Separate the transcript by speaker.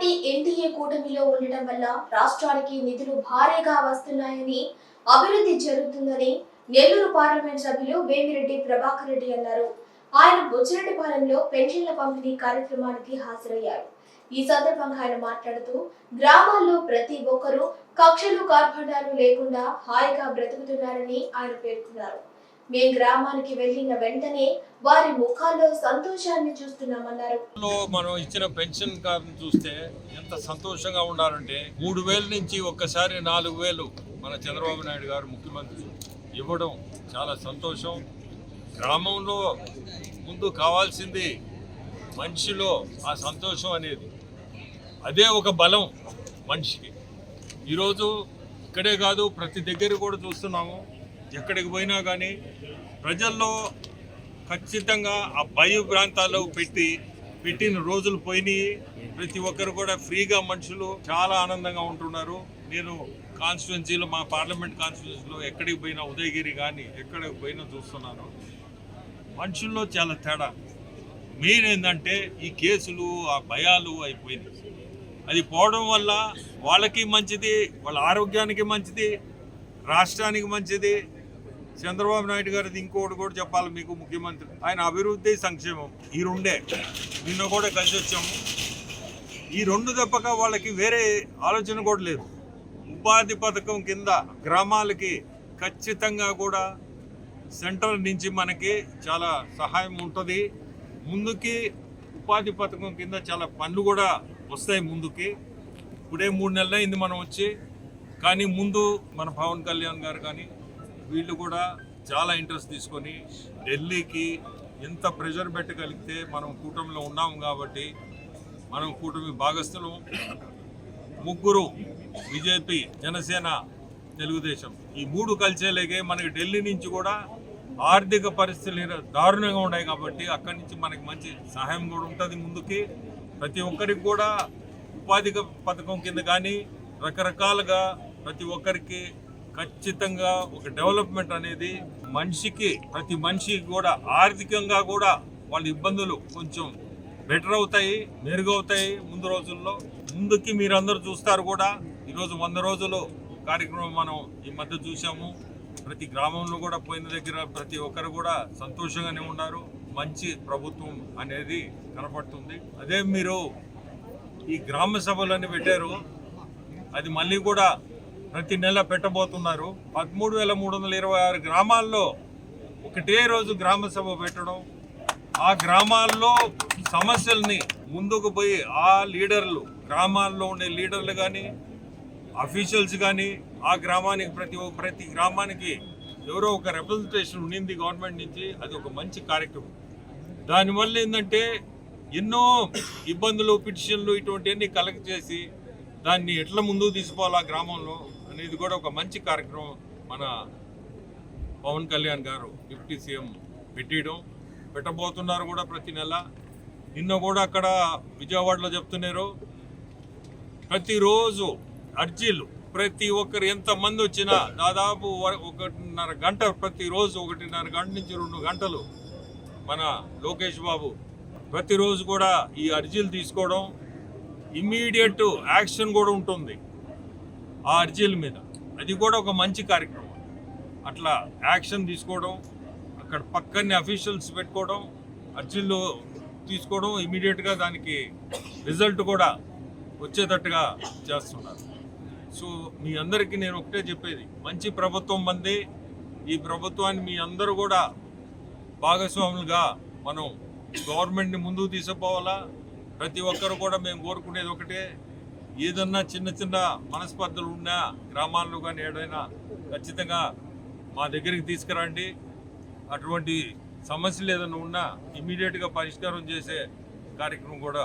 Speaker 1: Party NDA కూటమిలో ఉండటం వల్ల రాష్ట్రానికి నిధులు భారీగా వస్తున్నాయని అభివృద్ధి జరుగుతుందని నెల్లూరు పార్లమెంట్ సభ్యులు వేమిరెడ్డి ప్రభాకర్ రెడ్డి అన్నారు. ఆయన బుచ్చిరెడ్డిపాలెంలో పెన్షన్ల పంపిణీ కార్యక్రమానికి హాజరయ్యారు. ఈ సందర్భంగా ఆయన మాట్లాడుతూ గ్రామాల్లో ప్రతి ఒక్కరూ కక్షలు కార్పణ్యాలు లేకుండా హాయిగా బ్రతుకుతున్నారని ఆయన పేర్కొన్నారు. మీ గ్రామానికి వెళ్ళిన వెంటనే వారి ముఖాల్లో సంతోషాన్ని చూస్తున్నామన్నారు.
Speaker 2: మనం ఇచ్చిన పెన్షన్ కార్డు చూస్తే ఎంత సంతోషంగా ఉండాలంటే మూడు వేల నుంచి ఒక్కసారి నాలుగు వేలు మన చంద్రబాబు నాయుడు గారు ముఖ్యమంత్రి ఇవ్వడం చాలా సంతోషం. గ్రామంలో ముందు కావాల్సింది మనిషిలో ఆ సంతోషం అనేది. అదే ఒక బలం మనిషికి. ఈరోజు ఇక్కడే కాదు ప్రతి దగ్గర కూడా చూస్తున్నాము. ఎక్కడికి పోయినా కానీ ప్రజల్లో ఖచ్చితంగా ఆ బయో ప్రాంతాల్లో పెట్టి పెట్టిన రోజులు పోయినాయి. ప్రతి ఒక్కరు కూడా ఫ్రీగా మనుషులు చాలా ఆనందంగా ఉంటున్నారు. నేను కాన్స్టిట్యున్సీలో మా పార్లమెంట్ కాన్స్టిట్యున్సీలో ఎక్కడికి పోయినా ఉదయగిరి కానీ ఎక్కడికి పోయినా చూస్తున్నాను. మనుషుల్లో చాలా తేడా. మెయిన్ ఏంటంటే ఈ కేసులు ఆ భయాలు అయిపోయినాయి. అది పోవడం వల్ల వాళ్ళకి మంచిది వాళ్ళ ఆరోగ్యానికి మంచిది రాష్ట్రానికి మంచిది చంద్రబాబు నాయుడు గారిది ఇంకోటి కూడా చెప్పాలి మీకు ముఖ్యమంత్రి. ఆయన అభివృద్ధి సంక్షేమం. ఈ రెండే. నిన్న కూడా కలిసి వచ్చాము. ఈ రెండు తప్పక వాళ్ళకి వేరే ఆలోచన కూడా లేదు. ఉపాధి పథకం కింద గ్రామాలకి ఖచ్చితంగా కూడా సెంటర్ నుంచి మనకి చాలా సహాయం ఉంటుంది. ముందుకి ఉపాధి పథకం కింద చాలా పనులు కూడా వస్తాయి ముందుకి. ఇప్పుడే మూడు నెలలు అయింది మనం వచ్చి. కానీ ముందు మన పవన్ కళ్యాణ్ గారు కానీ వీళ్ళు కూడా చాలా ఇంట్రెస్ట్ తీసుకొని ఢిల్లీకి ఎంత ప్రెషర్ పెట్టగలిగితే మనం కూటమిలో ఉన్నాం కాబట్టి మనం కూటమి భాగస్థులం ముగ్గురు బీజేపీ జనసేన తెలుగుదేశం ఈ మూడు కలిసేలాగే మనకి ఢిల్లీ నుంచి కూడా ఆర్థిక పరిస్థితులు దారుణంగా ఉన్నాయి కాబట్టి అక్కడి నుంచి మనకి మంచి సహాయం కూడా ఉంటుంది ముందుకి. ప్రతి ఒక్కరికి కూడా ఉపాధి పథకం కింద కానీ రకరకాలుగా ప్రతి ఒక్కరికి ఖచ్చితంగా ఒక డెవలప్మెంట్ అనేది మనిషికి ప్రతి మనిషికి కూడా ఆర్థికంగా కూడా వాళ్ళ ఇబ్బందులు కొంచెం బెటర్ అవుతాయి మెరుగవుతాయి ముందు రోజుల్లో. ముందుకి మీరందరూ చూస్తారు కూడా ఈరోజు వంద రోజులు కార్యక్రమం మనం ఈ మధ్య చూసాము ప్రతి గ్రామంలో కూడా పోయిన దగ్గర ప్రతి ఒక్కరు కూడా సంతోషంగానే ఉన్నారు. మంచి ప్రభుత్వం అనేది కనపడుతుంది. అదే మీరు ఈ గ్రామ సభలన్నీ పెట్టారు. అది మళ్ళీ కూడా ప్రతి నెల పెట్టబోతున్నారు. పదమూడు వేల మూడు వందల ఇరవై ఆరు గ్రామాల్లో ఒకటే రోజు గ్రామ సభ పెట్టడం. ఆ గ్రామాల్లో సమస్యల్ని ముందుకు పోయి ఆ లీడర్లు గ్రామాల్లో ఉండే లీడర్లు కానీ అఫీషియల్స్ కానీ ఆ గ్రామానికి ప్రతి ఒ- ప్రతి గ్రామానికి ఎవరో ఒక రిప్రజెంటేషన్ ఉండింది గవర్నమెంట్ నుంచి. అది ఒక మంచి కార్యక్రమం. దానివల్ల ఏంటంటే ఎన్నో ఇబ్బందులు పిటిషన్లు ఇటువంటివన్నీ కలెక్ట్ చేసి దాన్ని ఎట్లా ముందుకు తీసుకోవాలా గ్రామంలో? అనేది కూడా ఒక మంచి కార్యక్రమం మన పవన్ కళ్యాణ్ గారు డిప్యూటీ సీఎం పెట్టడం పెట్టబోతున్నారు కూడా ప్రతి నెల. నిన్న కూడా అక్కడ విజయవాడలో చెప్తున్నారు ప్రతిరోజు అర్జీలు ప్రతి ఒక్కరు ఎంతమంది వచ్చినా దాదాపు ఒకటిన్నర గంట ప్రతిరోజు ఒకటిన్నర గంట నుంచి రెండు గంటలు మన లోకేష్ బాబు ప్రతిరోజు కూడా ఈ అర్జీలు తీసుకోవడం ఇమ్మీడియట్ యాక్షన్ కూడా ఉంటుంది. ఆ అర్జీల మీద. అది కూడా ఒక మంచి కార్యక్రమం. అట్లా యాక్షన్ తీసుకోవడం అక్కడ పక్కనే అఫీషియల్స్ పెట్టుకోవడం అర్జీలు తీసుకోవడం ఇమీడియట్గా దానికి రిజల్ట్ కూడా వచ్చేటట్టుగా చేస్తున్నారు. సో మీ అందరికీ నేను ఒకటే చెప్పేది. మంచి ప్రభుత్వం మంది. ఈ ప్రభుత్వాన్ని మీ అందరూ కూడా భాగస్వాములుగా మనం గవర్నమెంట్ని ముందుకు తీసుకుపోవాలా? ప్రతి ఒక్కరు కూడా మేము కోరుకునేది ఒకటే. ఏదన్నా చిన్న చిన్న మనస్పర్ధలు ఉన్నా గ్రామాల్లో కానీ ఏడైనా ఖచ్చితంగా మా దగ్గరికి తీసుకురండి. అటువంటి సమస్యలు ఏదైనా ఉన్నా ఇమీడియట్గా పరిష్కారం చేసే కార్యక్రమం కూడా